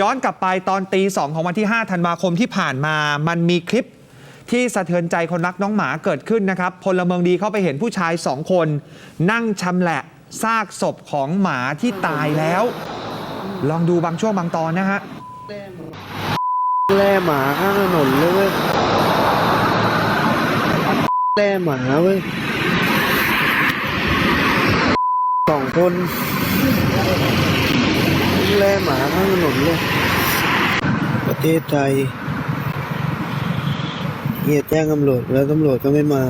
ย้อนกลับไปตอนตีสองของวันที่ 5 ธันวาคมที่ผ่านมา มันมีคลิปที่สะเทือนใจคนรักน้องหมาเกิดขึ้นนะครับ พลเมืองดีเข้าไปเห็นผู้ชายสองคน นั่งชำแหละซากศพของหมาที่ตายแล้ว ลองดูบางช่วงบางตอนนะฮะ แล่หมาข้างถนนเลยเว้ยแล่หมาเว้ยสองคน หมาข้างถนนเลย ประเทศไทยเฮียแจ้งตำรวจแล้วตำรวจก็ไม่มา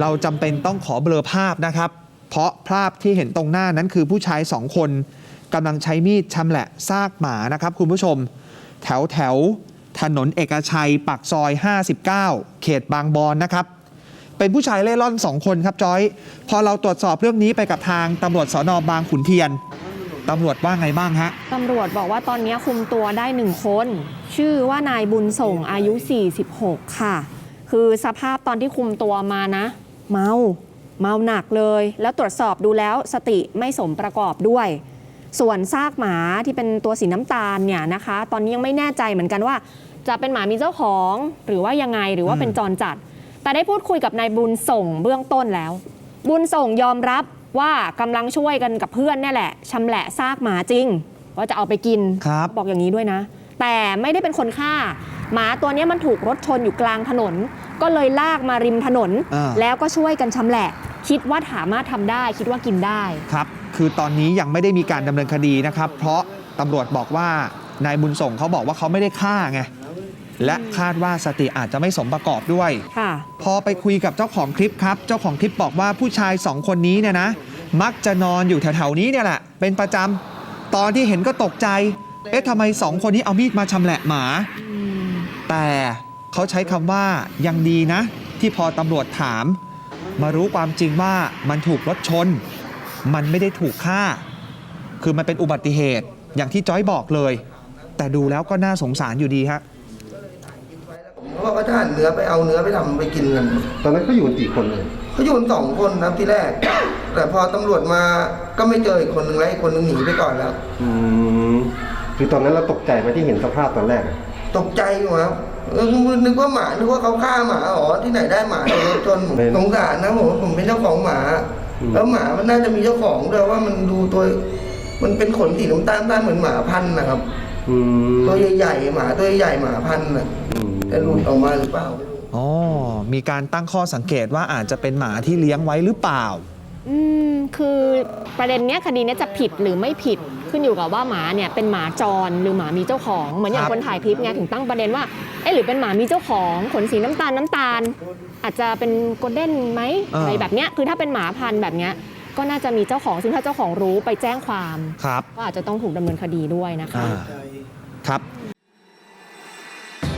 เราจำเป็นต้องขอเบลอภาพนะครับ เพราะภาพที่เห็นตรงหน้านั้นคือผู้ชายสองคนกำลังใช้มีดชำแหละซากหมานะครับ คุณผู้ชม แถวแถวถนนเอกชัยปากซอย 59 เขตบางบอนนะครับ เป็นผู้ชายเล่ร่อนสองคนครับจอย พอเราตรวจสอบเรื่องนี้ไปกับทางตำรวจสอนอบางขุนเทียนตำรวจว่าไงบ้างฮะตำรวจบอกว่าตอนนี้คุมตัวได้หนึ่งคน ชื่อว่านายบุญส่งอายุ 46 ค่ะ คือสภาพตอนที่คุมตัวมานะ เมาเมาหนักเลย แล้วตรวจสอบดูแล้วสติไม่สมประกอบด้วย ส่วนซากหมาที่เป็นตัวสีน้ำตาลเนี่ยนะคะ ตอนนี้ยังไม่แน่ใจเหมือนกันว่า จะเป็นหมามีเจ้าของ หรือว่ายังไงหรือว่าเป็นจรจัด แต่ได้พูดคุยกับนายบุญส่งเบื้องต้นแล้ว บุญส่งยอมรับว่ากำลังช่วยกันกับเพื่อนเนี่ยแหละชำแหละซากหมาจริง ว่าจะเอาไปกินครับบอกอย่างนี้ด้วยนะ แต่ไม่ได้เป็นคนฆ่า หมาตัวเนี้ยมันถูกรถชนอยู่กลางถนน ก็เลยลากมาริมถนน อ่า แล้วก็ช่วยกันชำแหละ คิดว่าสามารถทำได้ คิดว่ากินได้ ครับ คือตอนนี้ยังไม่ได้มีการดำเนินคดีนะครับ เพราะตำรวจบอกว่านายบุญส่งเขาบอกว่าเขาไม่ได้ฆ่าไง และคาดว่าสติอาจจะไม่สมประกอบด้วย ค่ะ พอไปคุยกับเจ้าของคลิปครับ เจ้าของคลิปบอกว่าผู้ชายสองคนนี้เนี่ยนะ มักจะนอนอยู่แถวๆนี้เนี่ยแหละ เป็นประจำตอนที่เห็นก็ตกใจ เอ๊ะทำไมสองคนนี้เอามีดมาชำแหละหมา แต่เขาใช้คำว่ายังดีนะ ที่พอตำรวจถาม มารู้ความจริงว่ามันถูกรถชน มันไม่ได้ถูกฆ่า คือมันเป็นอุบัติเหตุอย่างที่จอยบอกเลย แต่ดูแล้วก็น่าสงสารอยู่ดีฮะ เพราะว่าถ้าหั่นเนื้อไปเอาเนื้อไปทำไปกินกันตอนนั้นเขาอยู่กันกี่คนเลยเขาอยู่กันสองคนนะที่แรก แต่พอตำรวจมาก็ไม่เจออีกคนหนึ่งแล้วอีกคนหนึ่งหนีไปก่อนแล้ว อืมคือตอนนั้นเราตกใจไหมที่เห็นสภาพตอนแรกอะตกใจอยู่ครับเออนึกว่าหมา นึกว่าเขาฆ่าหมาอ๋อที่ไหนได้หมาโดนรถชนผมสงสารนะผมผมเป็นเจ้าของหมา แล้วหมามันน่าจะมีเจ้าของด้วยว่ามันดูตัว มันเป็นขนสีน้ำตาลต้านเหมือนหมาพันธุ์นะครับ อืมตัวใหญ่ๆหมาตัวใหญ่ๆหมาพันธุ์น่ะ อืม แต่หลุดออกมาหรือเปล่าไม่รู้อ๋อ มีการตั้งข้อสังเกตว่าอาจจะเป็นหมาที่เลี้ยงไว้หรือเปล่า อืมคือประเด็นเนี้ยคดีเนี้ยจะผิดหรือไม่ผิดขึ้นอยู่กับว่าหมาเนี่ยเป็นหมาจรหรือหมามีเจ้าของเหมือนอย่าคงรับ คนถ่ายคลิปไงถึงตั้งประเด็นว่าเอ๊ะหรือเป็นหมามีเจ้าของขนสีน้ำตาลน้ำตาล อาจจะเป็นโกลเด้นไหมอะไรแบบเนี้ยคือถ้าเป็นหมาพันธุ์แบบเนี้ยก็น่าจะมีเจ้าของซึ่งถ้าเจ้าของรู้ไปแจ้งความ ครับ ก็อาจจะต้องถูกดำเนินคดีด้วยนะคะ อ่าครับ